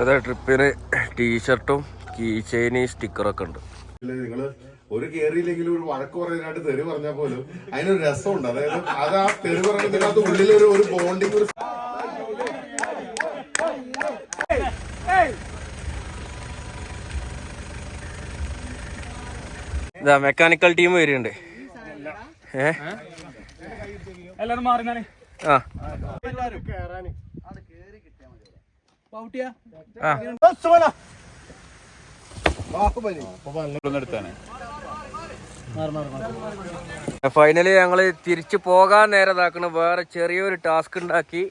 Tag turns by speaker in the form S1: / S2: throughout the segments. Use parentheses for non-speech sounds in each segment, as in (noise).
S1: അതെ ട്രിപ്പിന് ടീഷർട്ടും കീ ചെയിന് സ്റ്റിക്കറൊക്കെ ഉണ്ട്.
S2: നിങ്ങൾ ഒരു കേറിയില്ലെങ്കിലും ഒരു വഴക്ക് പറയാനായിട്ട് തെറി പറഞ്ഞാൽ പോലും അതിനൊരു രസമുണ്ട്. അതായത് അത് ആ തെറി പറയുന്നതിനകത്ത് ഉള്ളിൽ ഒരു ഒരു ബോണ്ടിങ് ഒരു
S1: ഇതാ മെക്കാനിക്കൽ ടീം വരുന്നുണ്ട്. ഏ?
S3: എല്ലാരും മാറി
S1: ആ ആ.
S3: എടുത്താണ്
S1: ഫൈനലി ഞങ്ങൾ തിരിച്ചു പോകാൻ നേരതാക്കണ. വേറെ ചെറിയൊരു ടാസ്ക് ഉണ്ടാക്കി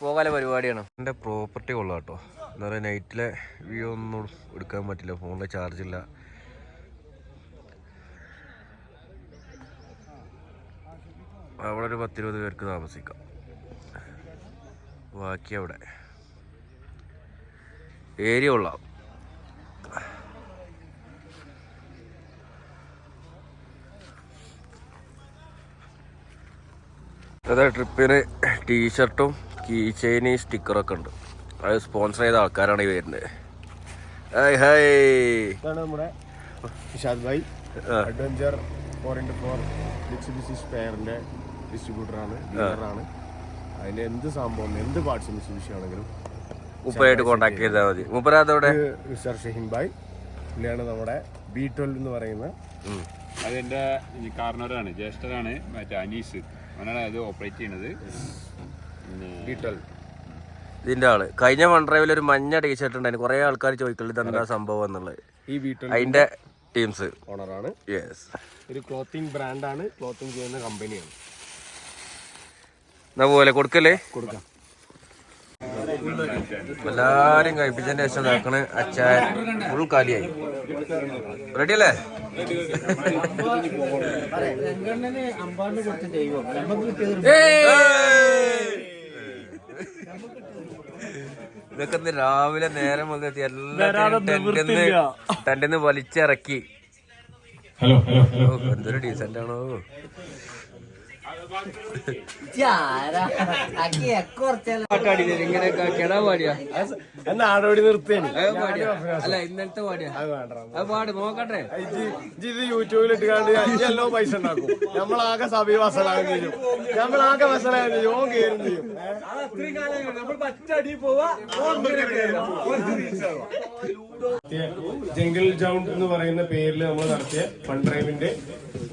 S1: പോകാല പരിപാടിയാണ്. എന്റെ പ്രോപ്പർട്ടി കൊള്ളാം കേട്ടോ എന്താ പറയുക നൈറ്റിലെ വ്യൂ ഒന്നും എടുക്കാൻ പറ്റില്ല. ഫോണിലെ ചാർജ് ഇല്ല. അവിടെ ഒരു പത്തിരുപത് പേർക്ക് താമസിക്കാം. ബാക്കി അവിടെ. ഏരിയ ഉള്ള അതെ ട്രിപ്പിന് ടീഷർട്ടും കീ ചെയിന് സ്റ്റിക്കറൊക്കെ ഉണ്ട്. അത് സ്പോൺസർ ചെയ്ത ആൾക്കാരാണ് ഈ വരുന്നത് ഹായ് ഹായ്.
S4: ഇതാണ് നമ്മുടെ Nishad bhai. Adventure four into four സ്പെയറിന്റെ ഡിസ്ട്രിബ്യൂട്ടറാണ് ഡീലറാണ് അതിൽ എന്ത് സംഭവം എന്ത് പാർട്സ് മിക്സിബിസി ആണെങ്കിലും
S1: ഉപ്പയായിട്ട് കോണ്ടാക്ട് ചെയ്താൽ മതി.
S4: ഉപ്പരാതോടെ മിസ്റ്റർ ഷഹീൻ ഭായ്. പുള്ളിയാണ് നമ്മുടെ ബി ട്വൽവ് എന്ന് പറയുന്ന
S3: അതെന്റെ കാർണറാണ് ജ്യേഷ്ഠനാണ് മറ്റേ അനീസ്. അവനാണ് അത് ഓപ്പറേറ്റ് ചെയ്യുന്നത്
S4: ബി ട്വൽവ്
S1: ഇതിന്റെ ആൾ. കഴിഞ്ഞ വൺ ഡ്രൈവിൽ ഒരു മഞ്ഞ ടീഷർട്ട് ഉണ്ടായിരുന്നു. കുറെ ആൾക്കാർ ചോദിക്കുള്ളൂ ഇതെന്താ സംഭവം എന്നുള്ളത്.
S4: ഈ
S1: അതിന്റെ ടീംസ്
S4: ഓണറാണ്
S1: യെസ്
S4: ഒരു ക്ലോത്തിങ് ബ്രാൻഡാണ് ക്ലോത്തിങ് ചെയ്യുന്ന കമ്പനിയാണ്
S1: എന്നാ പോലെ കൊടുക്കല്ലേ?
S4: കൊടുക്കാം.
S1: എല്ലാരും കഴിപ്പിച്ചതിന്റെ ശേഷം നോക്കണ് അച്ചായ ഫുൾ കാലിയായി. റെഡി അല്ലേ? ഇതൊക്കെ ഇന്ന് രാവിലെ നേരം മുതൽ എത്തി ടെന്റിന്ന് ടെന്റിന്ന് വലിച്ചിറക്കി. ഓ, എന്തൊരു ഡീസന്റ് ആണോ. ഇങ്ങനെ കിടാ പാടിയാ.
S4: എന്നാ ആടോടി
S1: അല്ല ഇന്നലത്തെ പാടിയാ.
S4: അത്
S1: പാട് നോക്കട്ടെ.
S4: ഇത് യൂട്യൂബിൽ ഇട്ടുകാണ്ട് എല്ലോ പൈസ ഉണ്ടാക്കും. നമ്മളാകെ സഭി വസലാകും ചെയ്യും. നമ്മളാകെ വസലാകും ചെയ്യും. ഓൻ കയറും ചെയ്യും. ജംഗിൾ ജൗണ്ട് എന്ന് പറയുന്ന പേരിൽ നമ്മൾ നടത്തിയ ഫണ്ട് ഡ്രൈവിന്റെ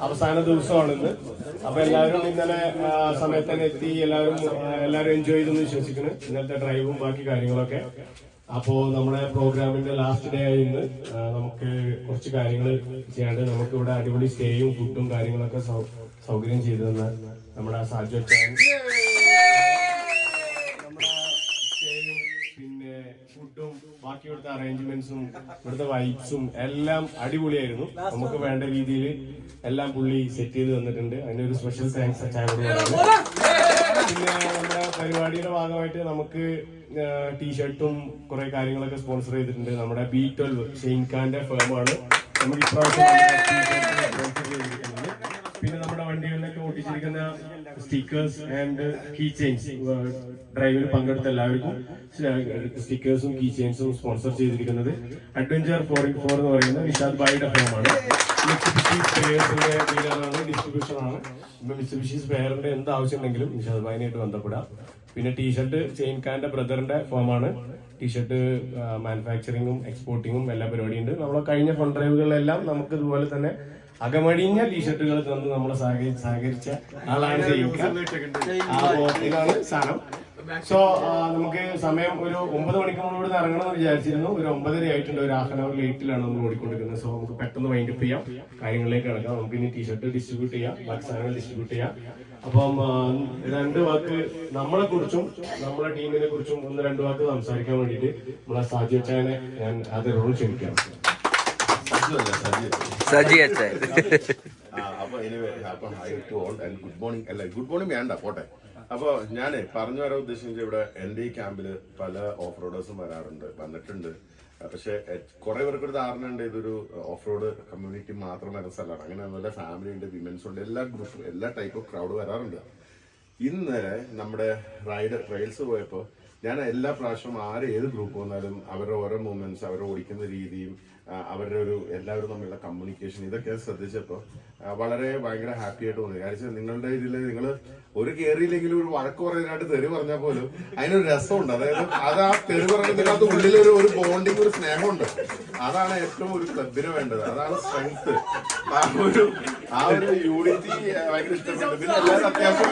S4: അവസാന ദിവസമാണ് ഇന്ന് അപ്പൊ എല്ലാവരും ഇന്നലെ സമയത്ത് തന്നെ എത്തി എല്ലാവരും എല്ലാവരും എൻജോയ് ചെയ്തെന്ന് വിശ്വസിക്കുന്നു. ഇന്നലത്തെ ഡ്രൈവും ബാക്കി കാര്യങ്ങളൊക്കെ. അപ്പോ നമ്മുടെ പ്രോഗ്രാമിന്റെ ലാസ്റ്റ് ഡേ ആയി ഇന്ന്. നമുക്ക് കുറച്ച് കാര്യങ്ങൾ ചെയ്യാണ്ട് നമുക്ക് ഇവിടെ അടിപൊളി സ്റ്റേയും ഫുഡും കാര്യങ്ങളൊക്കെ സൗകര്യം ചെയ്തു തന്ന നമ്മുടെ സാജു അച്ചായൻ നമ്മുടെ സ്റ്റേയും പിന്നെ ഫുഡും ബാക്കി ഇവിടുത്തെ അറേഞ്ച്മെന്റ്സും ഇവിടുത്തെ വൈബ്സും എല്ലാം അടിപൊളിയായിരുന്നു. നമുക്ക് വേണ്ട രീതിയിൽ എല്ലാം പുള്ളി സെറ്റ് ചെയ്ത് തന്നിട്ടുണ്ട്. അതിനൊരു സ്പെഷ്യൽ താങ്ക്സ് അച്ചായനോട് പിന്നെ നമ്മുടെ പരിപാടിയുടെ ഭാഗമായിട്ട് നമുക്ക് ടീഷർട്ടും കുറെ കാര്യങ്ങളൊക്കെ സ്പോൺസർ ചെയ്തിട്ടുണ്ട്. നമ്മുടെ ബി ട്വൽവ് ഷെയ്ൻ ഖാന്റെ ഫേമാണ് നമുക്ക് ഇപ്രാവശ്യം പിന്നെ നമ്മുടെ വണ്ടികളിലൊക്കെ ഓടിച്ചിരിക്കുന്ന സ്റ്റിക്കേഴ്സ് ആൻഡ് കീ ചെയിൻസ് ഡ്രൈവിൽ പങ്കെടുത്ത എല്ലാവർക്കും സ്റ്റിക്കേഴ്സും കീ ചെയിൻസും സ്പോൺസർ ചെയ്തിരിക്കുന്നത് അഡ്വഞ്ചർ ഫോർ ഇൻ ഫോർ എന്ന് പറയുന്ന നിഷാദ് ബായിയുടെ ഫോമാണ് ഡീലറാണ് ഡിസ്ട്രിബ്യൂഷൻ ആണ് ഇപ്പൊ മിസ്ബിഷി സ്പെയറിന്റെ എന്ത് ആവശ്യമുണ്ടെങ്കിലും നിഷാദ് ബായിനായിട്ട് ബന്ധപ്പെടാം. പിന്നെ ടീഷർട്ട് ചെയിൻ ഖാന്റെ ബ്രദറിന്റെ ഫോമാണ് ടീഷർട്ട് മാനുഫാക്ചറിങ്ങും എക്സ്പോർട്ടിങ്ങും എല്ലാ പരിപാടിയുണ്ട്. നമ്മളെ കഴിഞ്ഞ ഫണ്ട് ഡ്രൈവുകളിലെല്ലാം നമുക്ക് ഇതുപോലെ തന്നെ അകമടിഞ്ഞ ടീഷർട്ടുകൾ തന്ന് നമ്മളെ സഹകരി സഹകരിച്ച ആളാണ് ഇതാണ് സാധനം. സോ നമുക്ക് സമയം ഒരു ഒമ്പത് മണിക്ക് നമ്മൾ ഇവിടെ ഇറങ്ങണം എന്ന് വിചാരിച്ചിരുന്നു. ഒരു ഒമ്പതര ആയിട്ടുണ്ട്. ഒരു ഹാഫ് ആൻ അവർ ലേറ്റിലാണ് നമ്മൾ ഓടിക്കൊണ്ടിരിക്കുന്നത്. സോ നമുക്ക് പെട്ടെന്ന് വൈൻഡ് അപ്പ് ചെയ്യാം. കാര്യങ്ങളിലേക്ക് കിടക്കാം. നമുക്ക് ഇനി ടീഷർട്ട് ഡിസ്ട്രിബ്യൂട്ട് ചെയ്യാം. ബാക്കി സാധനങ്ങൾ ഡിസ്ട്രിബ്യൂട്ട് ചെയ്യാം. അപ്പം രണ്ട് വാക്ക് നമ്മളെ കുറിച്ചും നമ്മളെ ടീമിനെ കുറിച്ചും ഒന്ന് രണ്ട് വാക്ക് സംസാരിക്കാൻ വേണ്ടിയിട്ട് നമ്മളെ സാജി ഞാൻ അതിനോട് ക്ഷണിക്കാം.
S1: സജി അച്ചായ
S2: ആ, അപ്പൊ എനിവേ അപ്പം hi to all and good morning അല്ല ഗുഡ് മോർണിംഗ് വേണ്ട പോട്ടെ. ഞാൻ പറഞ്ഞു വരാൻ ഉദ്ദേശിച്ചത് ഇവിടെ എന്റെ ഈ ക്യാമ്പിൽ പല ഓഫ് റോഡേഴ്സും വരാറുണ്ട് വന്നിട്ടുണ്ട്. പക്ഷേ പക്ഷെ കുറെ പേർക്ക് ഒരു ധാരണ ഉണ്ട് ഇതൊരു ഓഫ് റോഡ് കമ്മ്യൂണിറ്റി മാത്രം വരുന്ന സ്ഥലമാണ്. അങ്ങനെ നല്ല ഫാമിലി ഉണ്ട് വിമൻസ് ഉണ്ട് എല്ലാ ഗ്രൂപ്പും എല്ലാ ടൈപ്പ് ഓഫ് ക്രൗഡ് വരാറുണ്ട്. ഇന്നലെ നമ്മുടെ റൈഡ് റൈൽസ് പോയപ്പോൾ ഞാൻ എല്ലാ പ്രാവശ്യവും ആര് ഏത് ഗ്രൂപ്പ് വന്നാലും അവരുടെ ഓരോ മൂവ്മെന്റ്സ് അവരെ ഓടിക്കുന്ന രീതിയും അവരുടെ ഒരു എല്ലാവരും തമ്മിലുള്ള കമ്മ്യൂണിക്കേഷൻ ഇതൊക്കെ ശ്രദ്ധിച്ചപ്പോൾ വളരെ ഭയങ്കര ഹാപ്പി ആയിട്ട് തോന്നി. കാരണം നിങ്ങളുടെ ഇതിൽ നിങ്ങൾ ഒരു കയറിയില്ലെങ്കിലും ഒരു വഴക്ക് പറയാനായിട്ട് തെറി പറഞ്ഞാൽ പോലും അതിനൊരു രസമുണ്ട്. അതായത് അത് ആ തെറി പറയുന്നതിനകത്ത് ഉള്ളിൽ ഒരു ഒരു ബോണ്ടിങ് ഒരു സ്നേഹമുണ്ട്. അതാണ് ഏറ്റവും ഒരു ക്ലബിന് വേണ്ടത്. അതാണ് സ്ട്രെങ്ത് ആ ഒരു ആ ഒരു യൂണിറ്റി ഭയങ്കര ഇഷ്ടപ്പെട്ടു. പിന്നെ എല്ലാവരും അത്യാവശ്യം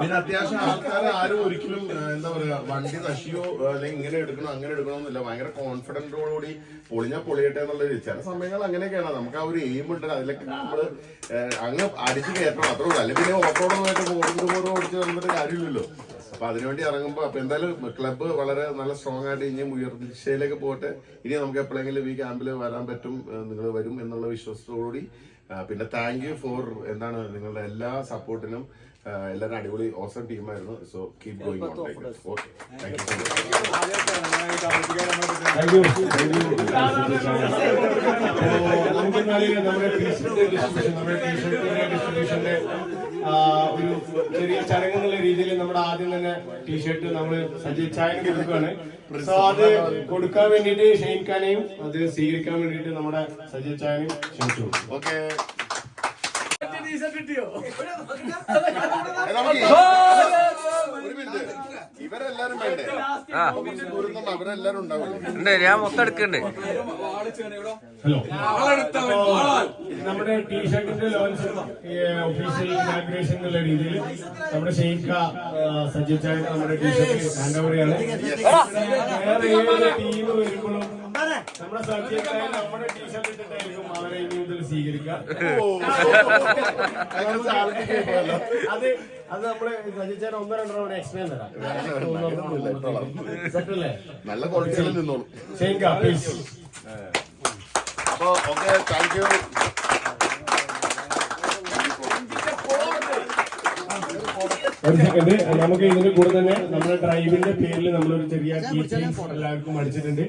S2: പിന്നെ അത്യാവശ്യം ആൾക്കാർ ആരും ഒരിക്കലും എന്താ പറയാ വണ്ടി നശിയോ അല്ലെങ്കിൽ ഇങ്ങനെ എടുക്കണോ അങ്ങനെ എടുക്കണമെന്നില്ല. ഭയങ്കര കോൺഫിഡന്റോടുകൂടി പൊളിഞ്ഞാൽ പൊളിയട്ടെ എന്നുള്ള ഒരു ചില സമയങ്ങൾ അങ്ങനെയൊക്കെയാണ്. നമുക്ക് ആ ഒരു എയിം ഉണ്ട് അതിലൊക്കെ നമ്മൾ അങ്ങ് അടിച്ച് കയറ്റണം. അത്രേ ഉള്ളൂ. അല്ലെങ്കിൽ പിന്നെ ബോർഡിന്റെ ഓടിച്ച് വന്നിട്ട് കാര്യമില്ലല്ലോ. അപ്പൊ അതിനുവേണ്ടി ഇറങ്ങുമ്പോ അപ്പൊ എന്തായാലും ക്ലബ്ബ് വളരെ നല്ല സ്ട്രോങ് ആയിട്ട് ഇനിയും ദിശയിലേക്ക് പോട്ടെ ഇനി നമുക്ക് എപ്പോഴെങ്കിലും ഈ ക്യാമ്പിൽ വരാൻ പറ്റും നിങ്ങൾ വരും എന്നുള്ള വിശ്വാസത്തോടുകൂടി. പിന്നെ താങ്ക് യു ഫോർ എന്താണ് നിങ്ങളുടെ എല്ലാ സപ്പോർട്ടിനും എല്ലാവരും അടിപൊളി awesome ടീമായിരുന്നു so keep going okay thank you.
S4: നമുക്ക് നമ്മുടെ ടീഷർട്ട് നമ്മുടെ ടീഷർട്ടിന്റെ ഡിസ്ട്രിബ്യൂഷന്റെ ഒരു ചെറിയ ചടങ്ങ് എന്നുള്ള രീതിയിൽ നമ്മുടെ ആദ്യം തന്നെ ടീഷർട്ട് നമ്മൾ സജി ചായന് കൊടുക്കുകയാണ് സോ അത് കൊടുക്കാൻ വേണ്ടിയിട്ട് ഷെയ്ൻ ഖാനെയും അത് സ്വീകരിക്കാൻ വേണ്ടിയിട്ട് നമ്മുടെ സജീവ് ചായനെയും ക്ഷണിച്ചു
S2: ഓക്കെ ഇവരെല്ലാരും വേണ്ടേ?
S1: ആ.
S2: ദൂരം അവരെല്ലാരും ഉണ്ടാവില്ലേ.
S1: ഞാൻ മൊത്തം
S4: അപ്പോ നമ്മുടെ ടീഷർട്ടിന്റെ ലോഞ്ച് ഒഫീഷ്യൽ ഇനാഗ്രേഷൻ എന്നുള്ള രീതിയിൽ നമ്മുടെ ഷെയ്ഖ ചായ നമ്മുടെ ടീഷർട്ട് ഹാൻഡ് ഓവർ ചെയ്യാണ്. വേറെ ഏത് ടീം വരുമ്പോഴും നമ്മുടെ സജ്ജിച്ചായ നമ്മുടെ ടീഷർട്ട് ഇട്ടിട്ടായിരിക്കും അവരെ ഇനി മുതൽ സ്വീകരിക്കുക. അത് അത് ഒന്നോ രണ്ടോ കൂടെ എക്സ്പ്ലെയിൻ തരാം. സെറ്റല്ലേ?
S2: നല്ല ക്വാളിറ്റിയിൽ നിന്നോളൂ. അപ്പൊ ഓക്കെ താങ്ക് യു
S4: ഒരു സെക്കൻഡ് നമുക്ക് ഇതിന്റെ കൂടെ തന്നെ നമ്മുടെ ഡ്രൈവിന്റെ പേരിൽ നമ്മളൊരു ചെറിയ എല്ലാവർക്കും അടിച്ചിട്ടുണ്ട്.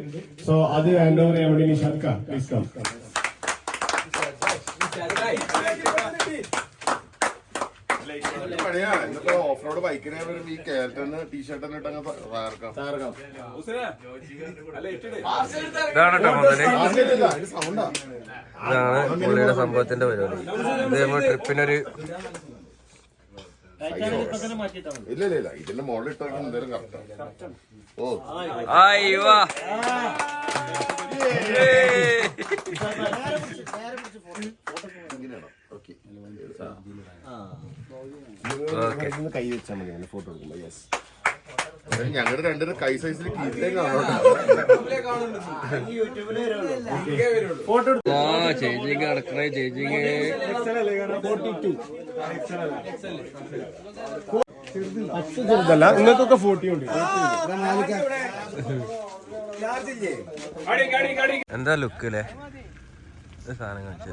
S4: സോ അത് ഹാൻഡ് ഓവർ ചെയ്യാൻ വേണ്ടി Nishad please come
S2: off road ഈ
S1: ഇതാണ് ഇതാണ് പുള്ളിയുടെ സംഭവത്തിന്റെ പരിപാടി ഇതേപോലെ ട്രിപ്പിനൊരു
S2: ഇല്ല ഇല്ല ഇല്ല. ഇതിന്റെ മോളിൽ ഇട്ടൊക്കെ എന്തായാലും കറക്റ്റാ ഓ.
S1: അയ്യോ.
S2: ഇങ്ങനെയാണോ ഓക്കെ
S1: ഓക്കെ
S2: കൈ വെച്ചാൽ മതി ഫോട്ടോ എടുക്കുമ്പോ. യെസ് ഞങ്ങളുടെ രണ്ടുപേരും കൈ സൈസിൽ
S1: ആ ചേച്ചിങ്
S4: ചെറുതല്ല നിങ്ങൾക്കൊക്കെ ഫോർട്ടി ഉണ്ട്
S1: എന്താ ലുക്ക് അല്ലേ സാധനം കാണിച്ചു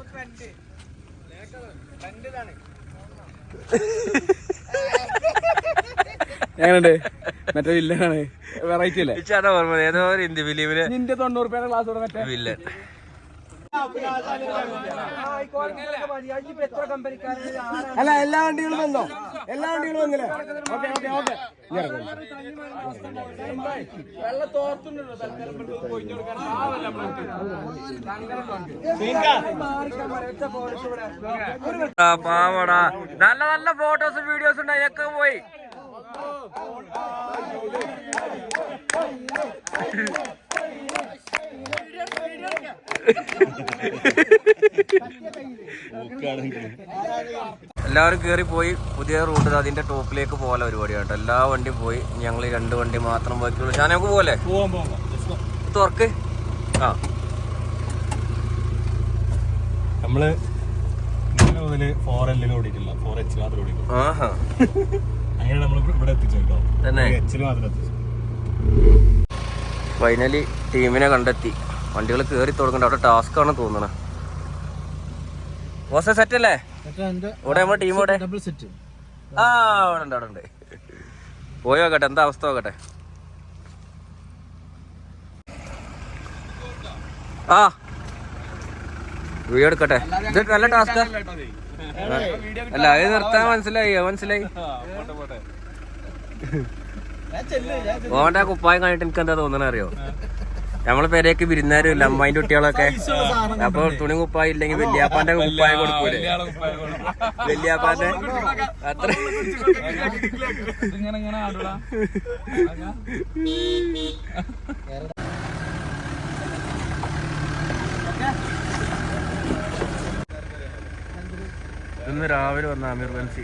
S5: എങ്ങനെയുണ്ട്? മറ്റേ വില്ലനാണ്. വെറൈറ്റി അല്ലേ?
S1: ചേട്ടാ ഓർമ്മ ഏതോ ഒരു ഹിന്ദി ഫിലിമിൽ.
S5: നിന്റെ തൊണ്ണൂറ് രൂപയുടെ ക്ലാസ് മറ്റേ?
S1: വില്ലൻ.
S5: അല്ല എല്ലാ വണ്ടികളും വന്നോ? എല്ലാ വണ്ടികളും വന്നില്ലേ? ഓക്കെ ഓക്കെ ഓക്കെ
S1: പാവടാ. നല്ല നല്ല ഫോട്ടോസും വീഡിയോസും ഉണ്ടായി ഒക്കെ പോയി. എല്ലാവരും കയറി പോയി പുതിയ റൂട്ട് അതിന്റെ ടോപ്പിലേക്ക് പോകാൻ പരിപാടിയാണ് എല്ലാ വണ്ടിയും പോയി. ഞങ്ങൾ രണ്ട് വണ്ടി മാത്രം ബാക്കിയുള്ളൂ. ഞാൻ നമുക്ക് പോലെ തുറക്ക്. ആ.
S4: നമ്മൾ ഫോർ എല്ലിന് ഓടിയിട്ടില്ല ഫോർ എച്ച് മാത്രം ഓടിക്കും
S1: ആഹാ.
S4: അങ്ങനെ നമ്മൾ ഇവിടെ എത്തിച്ചു കേട്ടോ
S1: തന്നെ.
S4: എച്ചിന് മാത്രം എത്തിച്ചു
S1: ഫൈനലി ടീമിനെ കണ്ടെത്തി. വണ്ടികൾ കേറി തുടങ്ങണ്ട. അവിടെ ടാസ്ക് ആണ് തോന്നണ. ഓസ സെറ്റ് അല്ലേ? ഇവിടെ നമ്മുടെ ടീം ഇവിടെ. ആ അവിടെ ഉണ്ട് അവിടെ ഉണ്ട്. പോയി നോക്കട്ടെ. എന്താ അവസ്ഥ നോക്കട്ടെ. ആ. വീഡിയോ എടുക്കട്ടെ. ഇത് നല്ല ടാസ്ക് അല്ല അത് നിർത്താൻ മനസ്സിലായി മനസ്സിലായി. ഓന്റെ ആ കുപ്പായം കണ്ടിട്ട് എനിക്ക് എന്താ തോന്നണ അറിയോ? നമ്മളെ പേരേക്ക് വിരുന്നാരും ഇല്ല അമ്മായിന്റെ കുട്ടികളൊക്കെ. അപ്പൊ തുണി കുപ്പായം ഇല്ലെങ്കിൽ വല്യാപ്പാന്റെ കുപ്പായം കൊടുക്കൂലെ? വല്യാപ്പാന്റെ അത്ര (laughs) (laughs)
S3: ഇങ്ങനെ ഇങ്ങനെ ആടുടാ
S1: ഇന്ന് രാവിലെ വന്ന അമീർ ബൻസി.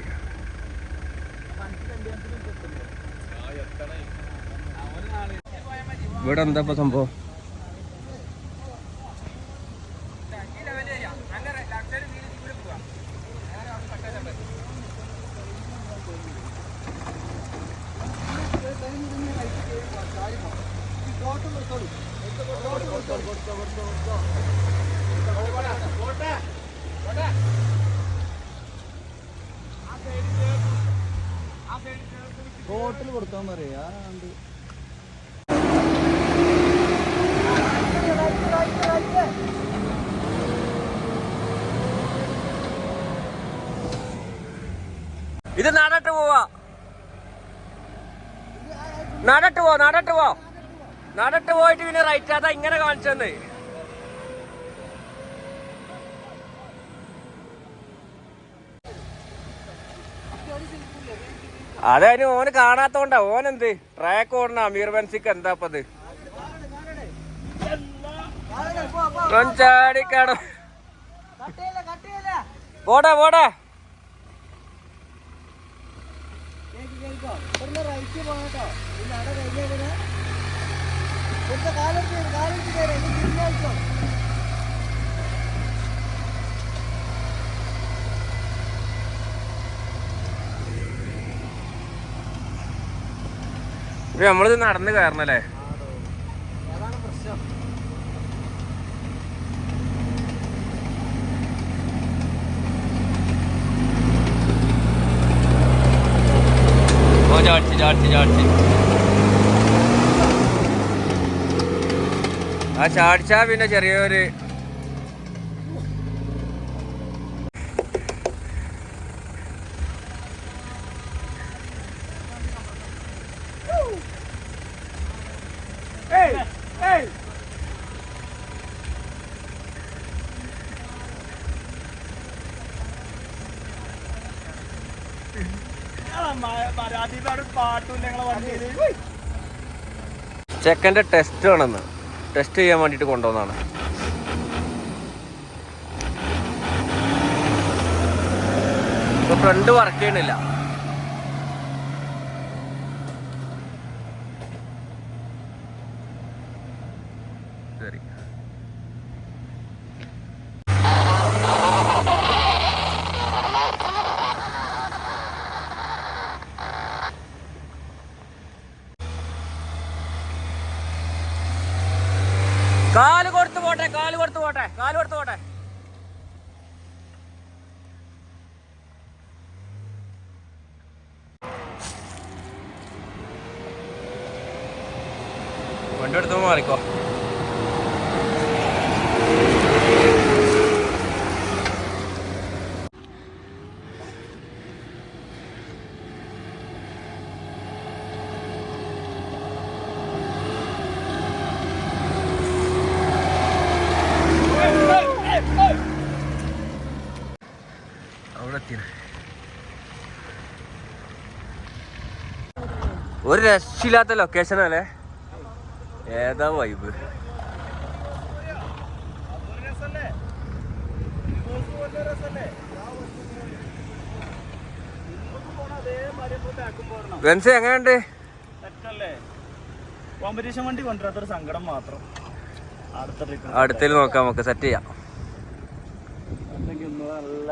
S1: ഇവിടെ എന്താ ഇപ്പൊ സംഭവം? ഇത് നാടട്ട് പോവാ. നാടട്ട് പോ നാടട്ട് പോ. നാടട്ട് പോയിട്ട് പിന്നെ റൈറ്റ് അതാ ഇങ്ങനെ കാണിച്ചെന്ന്. അതെ അതിന് ഓന് കാണാത്തോണ്ടാ. ഓൻ എന്ത് ട്രാക്ക് ഓടണ അമീർ ബൻസിക്ക് എന്താ അപ്പത് ചാടിക്കാടോ പോടാ പോടാ. ഇത് നമ്മളിത് നടന്ന് കയറണല്ലേ? ആ ചാടിച്ചാ പിന്നെ ചെറിയൊരു ചെക്കന്റെ ടെസ്റ്റ് വേണമെന്ന്. ടെസ്റ്റ് ചെയ്യാൻ വേണ്ടിയിട്ട് കൊണ്ടുവന്നാണ് ഫ്രണ്ട് വർക്ക് ചെയ്യണില്ല ശരി കാൽ കൊടുത്തു പോട്ടെ കാൽ കൊടുത്തു പോട്ടെ കാൽ കൊടുത്തു പോട്ടെ വണ്ടി എടുത്ത് മാറിക്കോ അവിടെ എത്തിയത് ഒരു രക്ഷയില്ലാത്ത ലൊക്കേഷൻ അല്ലേ ഏതാ വൈബ് വെൻസ് എങ്ങനെയുണ്ട്?
S6: കോമ്പറ്റീഷൻ വണ്ടി കൊണ്ടുവരാത്തൊരു സങ്കടം മാത്രം. അടുത്ത ട്രിപ്പ്
S1: നോക്കാം നമുക്ക് സെറ്റ് ചെയ്യാം.
S6: നല്ല.